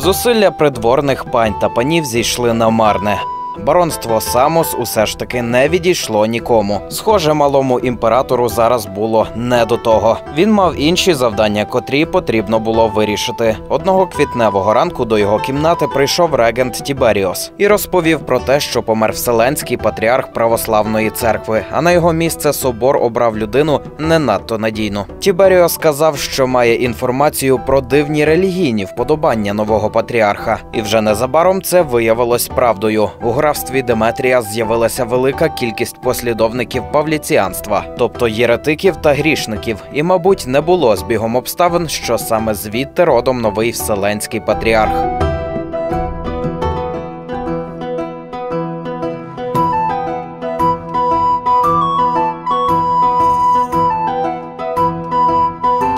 Зусилля придворних пань та панів зійшли на марне. Баронство Самос усе ж таки не відійшло нікому. Схоже, малому імператору зараз було не до того. Він мав інші завдання, котрі потрібно було вирішити. Одного квітневого ранку до його кімнати прийшов регент Тіберіос і розповів про те, що помер Вселенський патріарх православної церкви, а на його місце собор обрав людину не надто надійну. Тіберіос сказав, що має інформацію про дивні релігійні вподобання нового патріарха, і вже незабаром це виявилось правдою. У графстві Деметрія з'явилася велика кількість послідовників павліціанства, тобто єретиків та грішників, і, мабуть, не було збігом обставин, що саме звідти родом новий вселенський патріарх.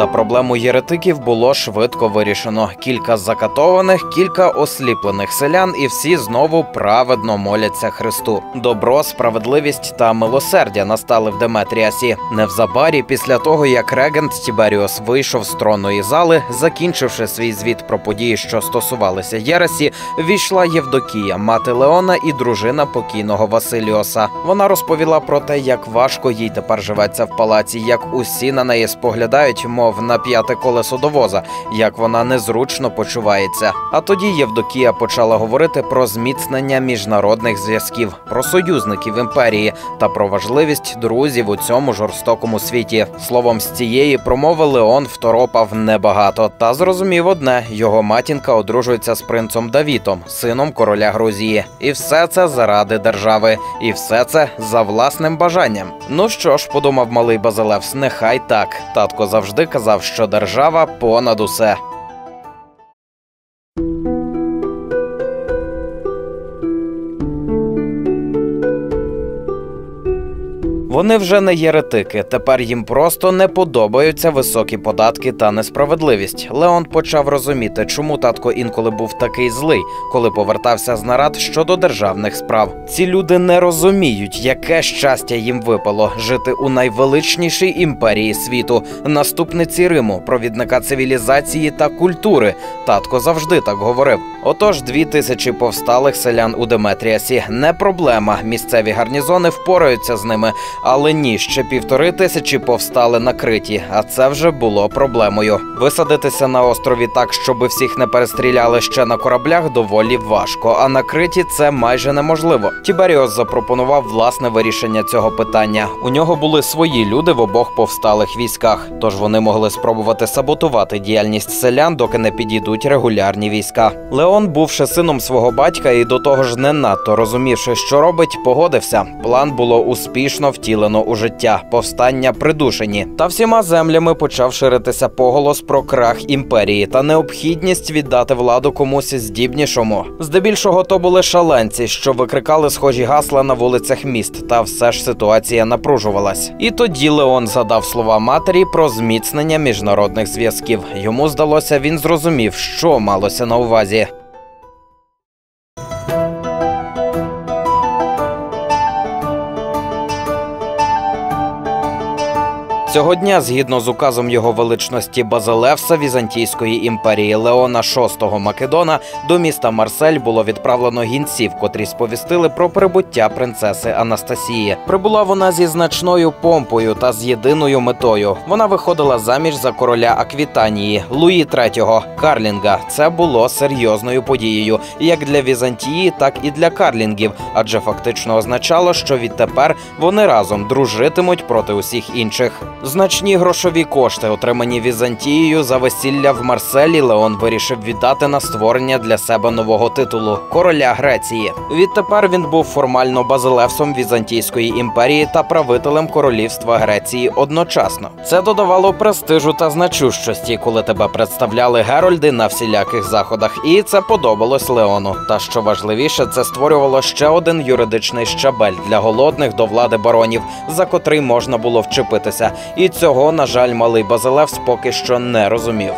Та проблему єретиків було швидко вирішено. Кілька закатованих, кілька осліплених селян, і всі знову праведно моляться Христу. Добро, справедливість та милосердя настали в Деметріасі. Невзабарі, після того як регент Тіберіос вийшов з тронної зали, закінчивши свій звіт про події, що стосувалися Єресі, війшла Євдокія, мати Леона і дружина покійного Василіоса. Вона розповіла про те, як важко їй тепер живеться в палаці, як усі на неї споглядають, мов на п'яте колесо до воза, як вона незручно почувається. А тоді Євдокія почала говорити про зміцнення міжнародних зв'язків, про союзників імперії та про важливість друзів у цьому жорстокому світі. Словом, з цієї промови Леон второпав небагато та зрозумів одне: його матінка одружується з принцом Давітом, сином короля Грузії, і все це заради держави, і все це за власним бажанням. Ну що ж, подумав малий Базилевс, нехай так. Татко завжди казав, що держава понад усе. Вони вже не єретики. Тепер їм просто не подобаються високі податки та несправедливість. Леон почав розуміти, чому татко інколи був такий злий, коли повертався з нарад щодо державних справ. Ці люди не розуміють, яке щастя їм випало жити у найвеличнішій імперії світу, наступниці Риму, провідника цивілізації та культури. Татко завжди так говорив. Отож, дві тисячі повсталих селян у Деметріасі не проблема. Місцеві гарнізони впораються з ними. Але ні, ще півтори тисячі повстали на криті, а це вже було проблемою. Висадитися на острові так, щоб всіх не перестріляли ще на кораблях, доволі важко. А на криті це майже неможливо. Тіберіос запропонував власне вирішення цього питання. У нього були свої люди в обох повсталих військах, тож вони могли спробувати саботувати діяльність селян, доки не підійдуть регулярні війська. Леон, бувши сином свого батька, і до того ж не надто розумівши, що робить, погодився. План було успішно втілено у життя, повстання придушені. Та всіма землями почав ширитися поголос про крах імперії та необхідність віддати владу комусь здібнішому. Здебільшого то були шаленці, що викрикали схожі гасла на вулицях міст, та все ж ситуація напружувалась. І тоді Леон задав слова матері про зміцнення міжнародних зв'язків. Йому здалося, він зрозумів, що малося на увазі. Цього дня, згідно з указом його величності Базилевса Візантійської імперії Леона VI Македона, до міста Марсель було відправлено гінців, котрі сповістили про прибуття принцеси Анастасії. Прибула вона зі значною помпою та з єдиною метою. Вона виходила заміж за короля Аквітанії Луї III Карлінга. Це було серйозною подією як для Візантії, так і для Карлінгів, адже фактично означало, що відтепер вони разом дружитимуть проти усіх інших. Значні грошові кошти, отримані Візантією за весілля в Марселі, Леон вирішив віддати на створення для себе нового титулу короля Греції. Відтепер він був формально базилевсом Візантійської імперії та правителем королівства Греції одночасно. Це додавало престижу та значущості, коли тебе представляли герольди на всіляких заходах, і це подобалось Леону. Та що важливіше, це створювало ще один юридичний щабель для голодних до влади баронів, за котрий можна було вчепитися. І цього, на жаль, малий Базилевс поки що не розумів.